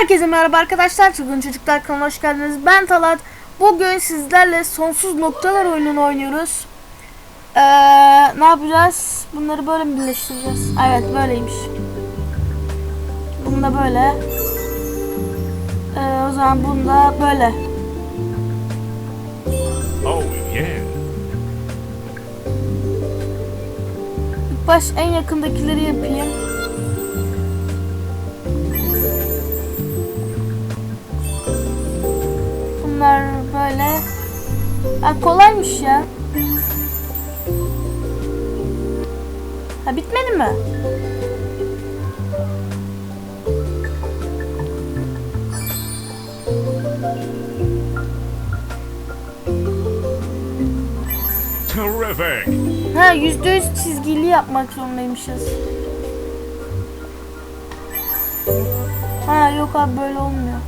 Herkese merhaba arkadaşlar. Çılgın Çocuklar kanalına hoş geldiniz. Ben Talat. Bugün sizlerle sonsuz noktalar oyununu oynuyoruz. Ee, ne yapacağız? Bunları böyle mi birleştireceğiz? Evet böyleymiş. Bunu da böyle. Ee, o zaman bunu da böyle. Oh, yeah. İlk baş en yakındakileri yapayım. Ha kolaymış ya. Ha bitmedi mi? Terrific. Ha yüzde yüz çizgili yapmak zorundaymışız. Ha yok abi böyle olmuyor.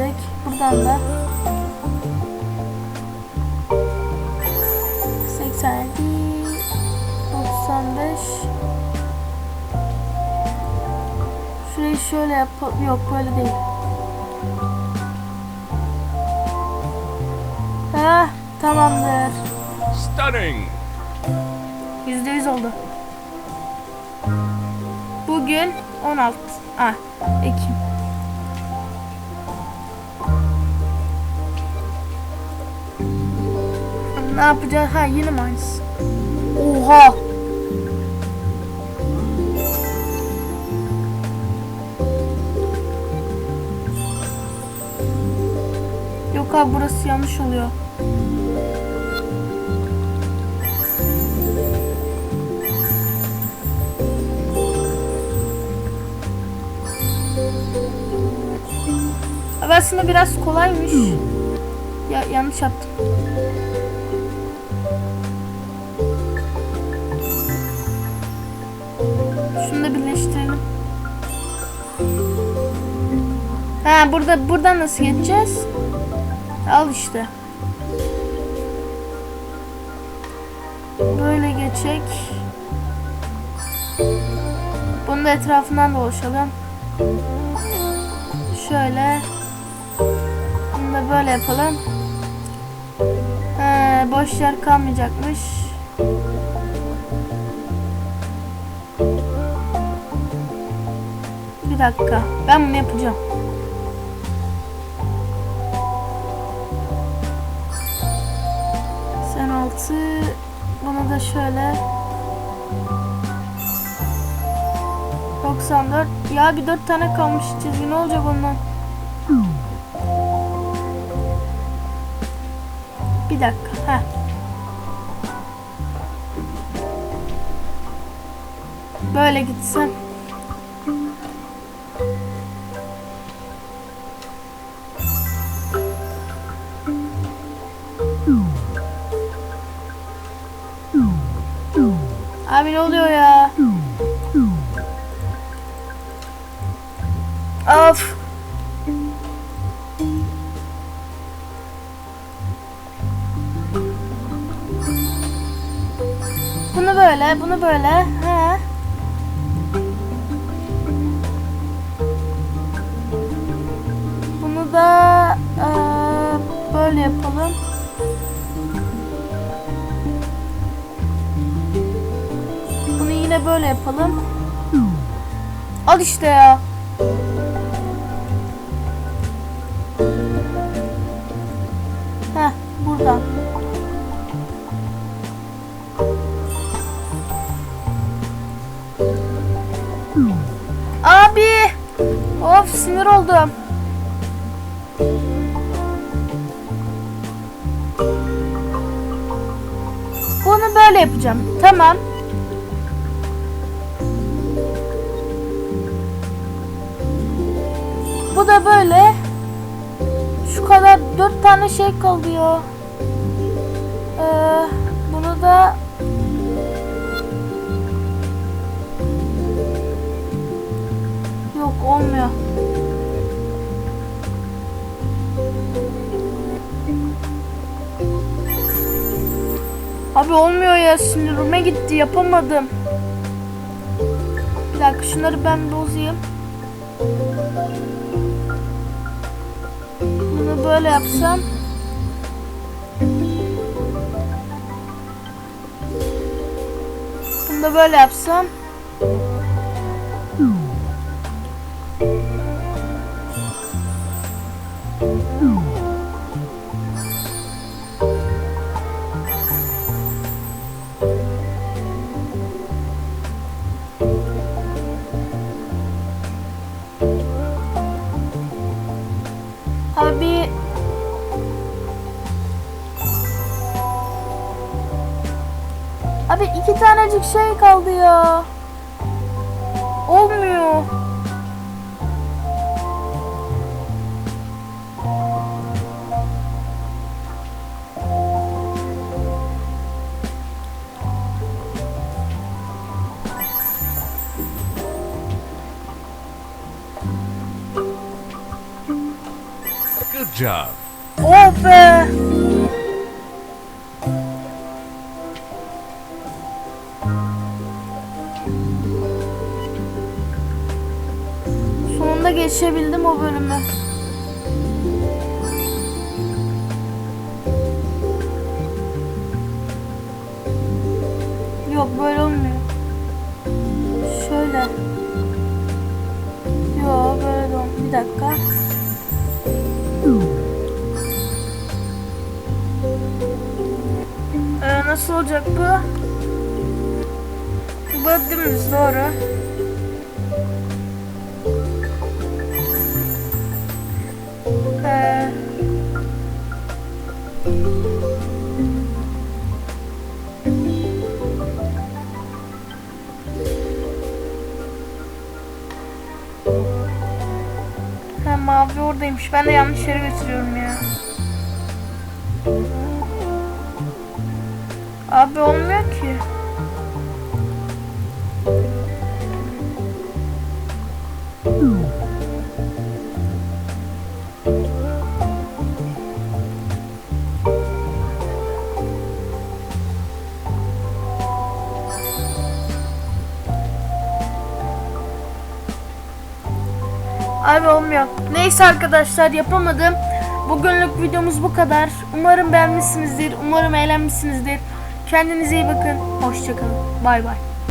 Çizgi çizecek. Buradan da 87 95 Şurayı şöyle yap yok böyle değil. Ha tamamdır. Stunning. Yüzde yüz oldu. Bugün 16 ah Ekim. Ne yapacağız? Ha yine mi? Oha! Yok abi burası yanlış oluyor. Aslında biraz kolaymış. Ya yanlış yaptım. Şunu da birleştirelim. Ha burada buradan nasıl geçeceğiz? Al işte. Böyle geçecek. Bunu da etrafından dolaşalım. Şöyle. Bunu da böyle yapalım. He, boş yer kalmayacakmış. Dakika. Ben bunu yapacağım. Sen altı. Bunu da şöyle. 94. Ya bir dört tane kalmış çizgi. Ne olacak ondan? Bir dakika. Heh. Böyle gitsem. Oluyor ya? Of. Bunu böyle, bunu böyle. He. Bunu da eee, böyle yapalım. Böyle yapalım. Al işte ya. Heh, buradan. Abi! Of sinir oldum. Bunu böyle yapacağım. Tamam. böyle şu kadar dört tane şey kalıyor. Ee, bunu da yok olmuyor. Abi olmuyor ya sinirime gitti yapamadım. Bir dakika şunları ben bozayım. Bunu böyle yapsam. Bunu da böyle yapsam. Abi iki tanecik şey kaldı ya. Olmuyor. Good job. Oh be. Sonunda geçebildim o bölümü. Yok böyle olmuyor. Şöyle. Yok böyle de olmuyor. Bir dakika. Ee, nasıl olacak bu? Bu dümdüz doğru. Mavi oradaymış. Ben de yanlış yere götürüyorum ya. Abi olmuyor ki. Abi olmuyor. Neyse arkadaşlar yapamadım. Bugünlük videomuz bu kadar. Umarım beğenmişsinizdir. Umarım eğlenmişsinizdir. Kendinize iyi bakın. Hoşçakalın. Bay bay.